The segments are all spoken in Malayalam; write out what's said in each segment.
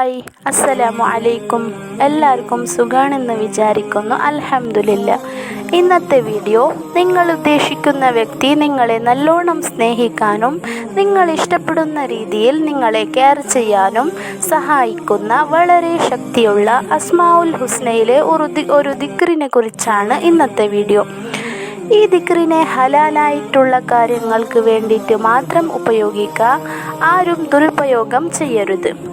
ഹായ്. അസ്സലാമു അലൈക്കും. എല്ലാവർക്കും സുഖാണെന്ന് വിചാരിക്കുന്നു. അൽഹംദുലില്ല. ഇന്നത്തെ വീഡിയോ നിങ്ങൾ ഉദ്ദേശിക്കുന്ന വ്യക്തി നിങ്ങളെ നല്ലോണം സ്നേഹിക്കാനും നിങ്ങൾ ഇഷ്ടപ്പെടുന്ന രീതിയിൽ നിങ്ങളെ കെയർ ചെയ്യാനും സഹായിക്കുന്ന വളരെ ശക്തിയുള്ള അസ്മാഉൽ ഹുസ്നയിലെ ഒരു ഒരു ദിക്റിനെ കുറിച്ചാണ് ഇന്നത്തെ വീഡിയോ. ഈ ദിക്റിനെ ഹലാലായിട്ടുള്ള കാര്യങ്ങൾക്ക് വേണ്ടിയിട്ട് മാത്രം ഉപയോഗിക്കുക. ആരും ദുരുപയോഗം ചെയ്യരുത്.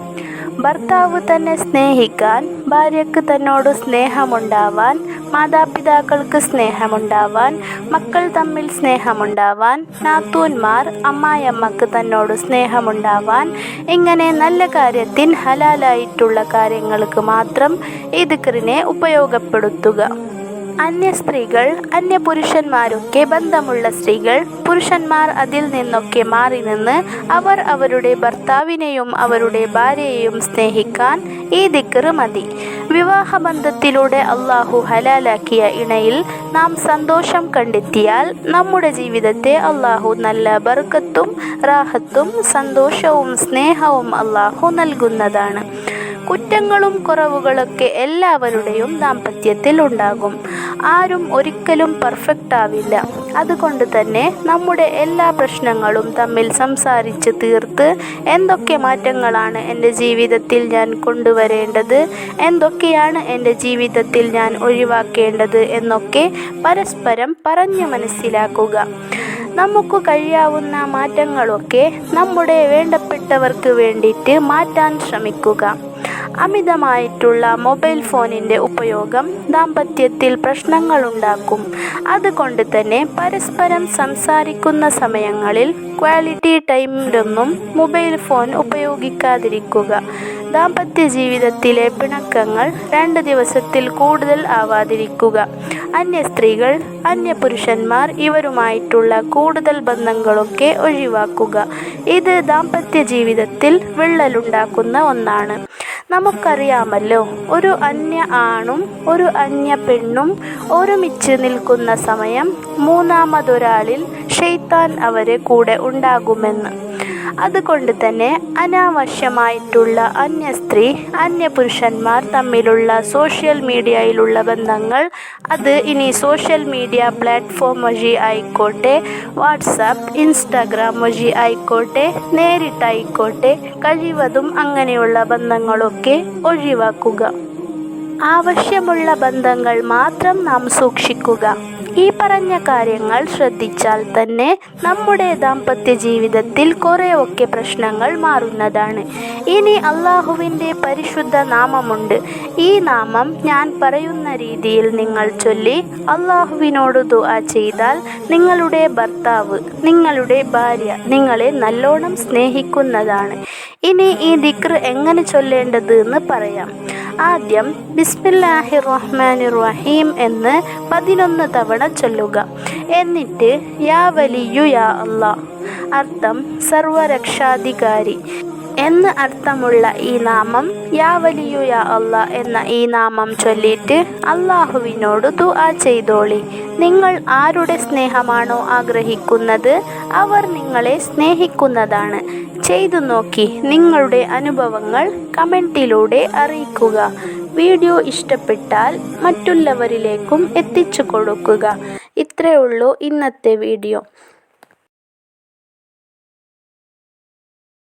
ഭർത്താവ് തന്നെ സ്നേഹിക്കാൻ ഭാര്യയ്ക്ക് തന്നോട് സ്നേഹമുണ്ടാവാൻ മാതാപിതാക്കൾക്ക് സ്നേഹമുണ്ടാവാൻ മക്കൾ തമ്മിൽ സ്നേഹമുണ്ടാവാൻ നാത്തൂന്മാർ അമ്മായിയമ്മക്ക് തന്നോട് സ്നേഹമുണ്ടാവാൻ ഇങ്ങനെ നല്ല കാര്യത്തിൽ ഹലാലായിട്ടുള്ള കാര്യങ്ങൾക്ക് മാത്രം ഈ ദിക്കറിനെ ഉപയോഗപ്പെടുത്തുക. അന്യ സ്ത്രീകൾ അന്യ പുരുഷന്മാരൊക്കെ ബന്ധമുള്ള സ്ത്രീകൾ പുരുഷന്മാർ അതിൽ നിന്നൊക്കെ മാറി നിന്ന് അവർ അവരുടെ ഭർത്താവിനെയും അവരുടെ ഭാര്യയെയും സ്നേഹിക്കാൻ ഈ ദിക്കറ് മതി. വിവാഹബന്ധത്തിലൂടെ അള്ളാഹു ഹലാലാക്കിയ ഇണയിൽ നാം സന്തോഷം കണ്ടെത്തിയാൽ നമ്മുടെ ജീവിതത്തെ അള്ളാഹു നല്ല ബർക്കത്തും റാഹത്തും സന്തോഷവും സ്നേഹവും അള്ളാഹു നൽകുന്നതാണ്. കുറ്റങ്ങളും കുറവുകളൊക്കെ എല്ലാവരുടെയും ദാമ്പത്യത്തിൽ ഉണ്ടാകും. ആരും ഒരിക്കലും പെർഫെക്റ്റ് ആവില്ല. അതുകൊണ്ട് തന്നെ നമ്മുടെ എല്ലാ പ്രശ്നങ്ങളും തമ്മിൽ സംസാരിച്ച് തീർത്ത് എന്തൊക്കെ മാറ്റങ്ങളാണ് എന്റെ ജീവിതത്തിൽ ഞാൻ കൊണ്ടുവരേണ്ടത് എന്തൊക്കെയാണ് എന്റെ ജീവിതത്തിൽ ഞാൻ ഒഴിവാക്കേണ്ടത് എന്നൊക്കെ പരസ്പരം പറഞ്ഞു മനസ്സിലാക്കുക. നമുക്ക് കഴിയാവുന്ന മാറ്റങ്ങളൊക്കെ നമ്മുടെ വേണ്ടപ്പെട്ടവർക്ക് വേണ്ടിയിട്ട് മാറ്റാൻ ശ്രമിക്കുക. അമിതമായിട്ടുള്ള മൊബൈൽ ഫോണിന്റെ ഉപയോഗം ദാമ്പത്യത്തിൽ പ്രശ്നങ്ങളുണ്ടാക്കും. അതുകൊണ്ട് തന്നെ പരസ്പരം സംസാരിക്കുന്ന സമയങ്ങളിൽ ക്വാളിറ്റി ടൈമിലൊന്നും മൊബൈൽ ഫോൺ ഉപയോഗിക്കാതിരിക്കുക. ദാമ്പത്യ ജീവിതത്തിലെ പിണക്കങ്ങൾ രണ്ട് ദിവസത്തിൽ കൂടുതൽ ആവാതിരിക്കുക. അന്യ സ്ത്രീകൾ അന്യ പുരുഷന്മാർ ഇവരുമായിട്ടുള്ള കൂടുതൽ ബന്ധങ്ങളൊക്കെ ഒഴിവാക്കുക. ഇത് ദാമ്പത്യ ജീവിതത്തിൽ വിള്ളലുണ്ടാക്കുന്ന ഒന്നാണ്. നമുക്കറിയാമല്ലോ. ഒരു അന്യ ആണും ഒരു അന്യ പെണ്ണും ഒരുമിച്ച് നിൽക്കുന്ന സമയം മൂന്നാമതൊരാളിൽ ഷെയ്ത്താൻ അവരെ കൂടെ ഉണ്ടാകുമെന്ന്. അതുകൊണ്ട് തന്നെ അനാവശ്യമായിട്ടുള്ള അന്യ സ്ത്രീ അന്യ പുരുഷന്മാർ തമ്മിലുള്ള സോഷ്യൽ മീഡിയയിലുള്ള ബന്ധങ്ങൾ അത് ഇനി സോഷ്യൽ മീഡിയ പ്ലാറ്റ്ഫോം വഴി ആയിക്കോട്ടെ വാട്സാപ്പ് ഇൻസ്റ്റാഗ്രാം വഴി ആയിക്കോട്ടെ നേരിട്ടായിക്കോട്ടെ കഴിവതും അങ്ങനെയുള്ള ബന്ധങ്ങളൊക്കെ ഒഴിവാക്കുക. ആവശ്യമുള്ള ബന്ധങ്ങൾ മാത്രം നാം സൂക്ഷിക്കുക. ഈ പറഞ്ഞ കാര്യങ്ങൾ ശ്രദ്ധിച്ചാൽ തന്നെ നമ്മുടെ ദാമ്പത്യ ജീവിതത്തിൽ കുറേയൊക്കെ പ്രശ്നങ്ങൾ മാറുന്നതാണ്. ഇനി അള്ളാഹുവിന്റെ പരിശുദ്ധ നാമമുണ്ട്. ഈ നാമം ഞാൻ പറയുന്ന രീതിയിൽ നിങ്ങൾ ചൊല്ലി അള്ളാഹുവിനോട് ദുആ ചെയ്താൽ നിങ്ങളുടെ ഭർത്താവ് നിങ്ങളുടെ ഭാര്യ നിങ്ങളെ നല്ലോണം സ്നേഹിക്കുന്നതാണ്. ഇനി ഈ ദിക്ർ എങ്ങനെ ചൊല്ലേണ്ടത് എന്ന് പറയാം. ആദ്യം ബിസ്മില്ലാഹിർ റഹ്മാനിർ റഹീം എന്ന് പതിനൊന്ന് തവണ ചൊല്ലുക. എന്നിട്ട് യാ വലിയു യാ അള്ളാ അർത്ഥം സർവരക്ഷാധികാരി എന്ന് അർത്ഥമുള്ള ഈ നാമം യാ വലിയു യാ അല്ല എന്ന ഈ നാമം ചൊല്ലിയിട്ട് അള്ളാഹുവിനോട് ദുആ ചെയ്തോളി. നിങ്ങൾ ആരുടെ സ്നേഹമാണോ ആഗ്രഹിക്കുന്നത് അവർ നിങ്ങളെ സ്നേഹിക്കുന്നതാണ്. ചെയ്തു നോക്കി നിങ്ങളുടെ അനുഭവങ്ങൾ കമന്റിലൂടെ അറിയിക്കുക. വീഡിയോ ഇഷ്ടപ്പെട്ടാൽ മറ്റുള്ളവരിലേക്കും എത്തിച്ചു കൊടുക്കുക. ഇത്രയേ ഉള്ളൂ ഇന്നത്തെ വീഡിയോ.